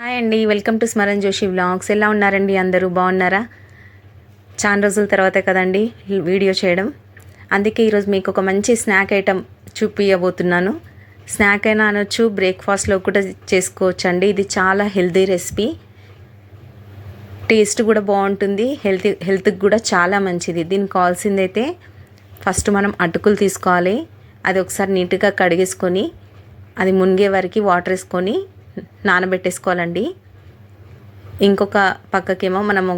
Hi అండి welcome to Smaran Joshi vlogs. ఎలా ఉన్నారండి అందరూ? బాగున్నారా? చాలా రోజుల తర్వాతే కదండి వీడియో చేయడం. అందుకే ఈరోజు మీకు ఒక మంచి స్నాక్ ఐటెం చూపించబోతున్నాను స్నాక్ అయినా అనొచ్చు బ్రేక్ఫాస్ట్లో కూడా చేసుకోవచ్చు అండి ఇది చాలా హెల్తీ రెసిపీ. టేస్ట్ కూడా బాగుంటుంది హెల్త్ హెల్త్కి కూడా చాలా మంచిది. దీనికి కావాల్సింది అయితే ఫస్ట్ మనం అటుకులు తీసుకోవాలి. అది ఒకసారి నీట్గా కడిగేసుకొని అది మునిగే వరకు వాటర్ వేసుకొని నానబెట్టేసుకోవాలండి. ఇంకొక పక్కకేమో మనము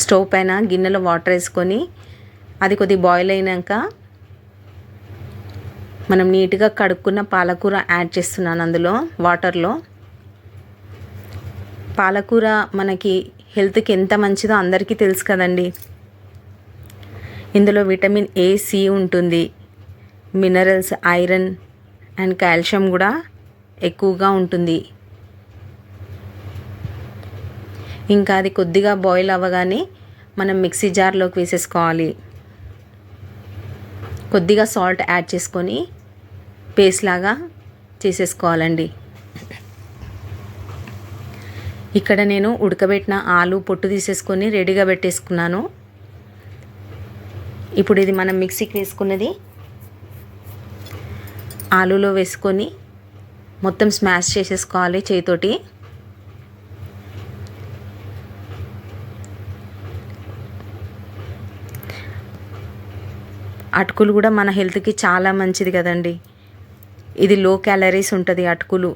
స్టవ్ పైన గిన్నెలో వాటర్ వేసుకొని అది కొద్ది బాయిల్ అయినాక మనం నీట్గా కడుక్కున్న పాలకూర యాడ్ చేస్తున్నాను అందులో వాటర్లో. పాలకూర మనకి హెల్త్కి ఎంత మంచిదో అందరికీ తెలుసు కదండి. ఇందులో విటమిన్ ఏ సి ఉంటుంది. మినరల్స్ ఐరన్ అండ్ కాల్షియం కూడా ఎక్కువగా ఉంటుంది. ఇంకా అది కొద్దిగా బాయిల్ అవ్వగానే మనం మిక్సీ జార్లోకి వేసేసుకోవాలి. కొద్దిగా సాల్ట్ యాడ్ చేసుకొని పేస్ట్ లాగా చేసేసుకోవాలండి. ఇక్కడ నేను ఉడకబెట్టిన ఆలు పొట్టు తీసేసుకొని రెడీగా పెట్టేసుకున్నాను. ఇప్పుడు ఇది మనం మిక్సీకి వేసుకున్నది ఆలులో వేసుకొని మొత్తం స్మాష్ చేసేసుకోవాలి చేతితోటి అటుకులు కూడా మన హెల్త్కి చాలా మంచిది కదండి. ఇది లో క్యాలరీస్ ఉంటుంది అటుకులు.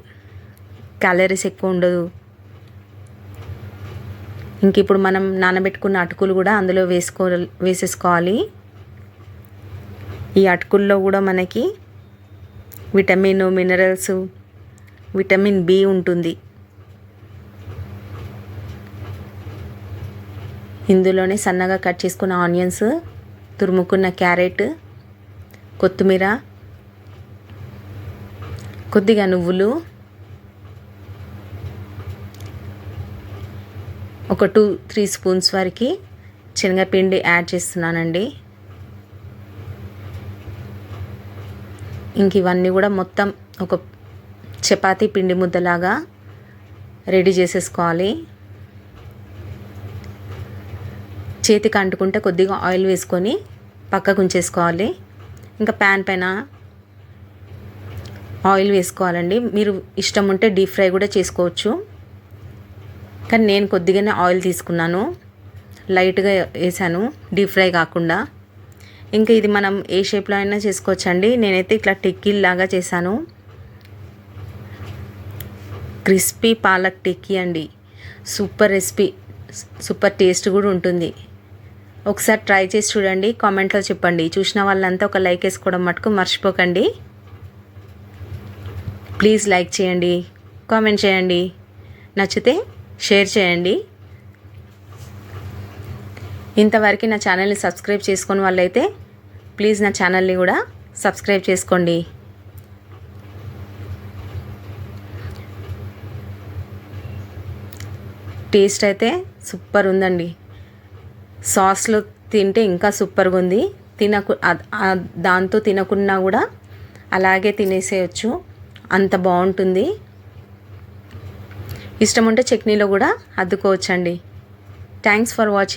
క్యాలరీస్ ఎక్కువ ఉండదు. ఇంక ఇప్పుడు మనం నానబెట్టుకున్న అటుకులు కూడా అందులో వేసుకో వేసేసుకోవాలి. ఈ అటుకుల్లో కూడా మనకి విటమిన్ మినరల్స్ విటమిన్ బి ఉంటుంది. ఇందులోనే సన్నగా కట్ చేసుకున్న ఆనియన్స్ తురుముకున్న క్యారెట్ కొత్తిమీర కొద్దిగా నువ్వులు ఒక టూ త్రీ స్పూన్స్ వరకు శనగపిండి యాడ్ చేస్తున్నానండి. ఇంక ఇవన్నీ కూడా మొత్తం ఒక చపాతీ పిండి ముద్దలాగా రెడీ చేసేసుకోవాలి. చేతికి అంటుకుంటే కొద్దిగా ఆయిల్ వేసుకొని పక్కకు ఉంచేసుకోవాలి. ఇంకా ప్యాన్ పైన ఆయిల్ వేసుకోవాలండి. మీరు ఇష్టం ఉంటే డీప్ ఫ్రై కూడా చేసుకోవచ్చు. కానీ నేను కొద్దిగానే ఆయిల్ తీసుకున్నాను. లైట్గా వేసాను డీప్ ఫ్రై కాకుండా. ఇంకా ఇది మనం ఏ షేప్లో అయినా చేసుకోవచ్చండి. నేనైతే ఇట్లా టిక్కీల్లాగా చేశాను. క్రిస్పీ పాలక్ టిక్కీ అండి. Super recipe. సూపర్ టేస్ట్ కూడా ఉంటుంది. ఒకసారి ట్రై చేసి చూడండి. కామెంట్లో చెప్పండి. చూసిన వాళ్ళంతా ఒక లైక్ వేసుకోవడం మటుకు మర్చిపోకండి. ప్లీజ్ లైక్ చేయండి. కామెంట్ చేయండి. నచ్చితే షేర్ చేయండి. ఇంతవరకు నా ఛానల్ని సబ్స్క్రైబ్ చేసుకుని వాళ్ళైతే ప్లీజ్ నా ఛానల్ని కూడా సబ్స్క్రైబ్ చేసుకోండి. టేస్ట్ అయితే సూపర్ ఉందండి. సాస్లో తింటే ఇంకా సూపర్గా ఉంది. తినకు దాంతో తినకున్నా కూడా అలాగే తినేసేయచ్చు. అంత బాగుంటుంది. ఇష్టం ఉంటే చట్నీలో కూడా అద్దుకోవచ్చండి. Thanks for watching.